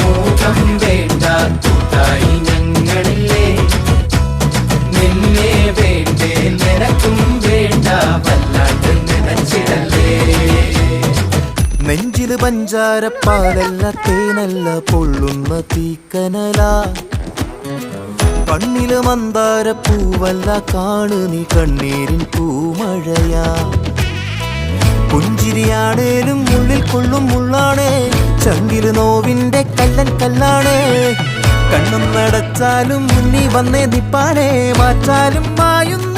മോഹം നെഞ്ചിൽ പഞ്ചാരപ്പാലല്ല തേനല്ല പൊള്ളുന്ന തീക്കനല. കണ്ണിൽ മന്ദാരപ്പൂവല്ല കാണു നീ കണ്ണീരിൻ പൂമഴയാ. പുഞ്ചിരിയാണേലും ഉള്ളിൽ കൊള്ളും മുള്ളാണേ. ചങ്കിൽ നോവിന്റെ കല്ലൻ കല്ലാണ്. കണ്ണും നടച്ചാലും മുന്നി വന്നേ നിപ്പാനേ മാറ്റാലും മായുന്ന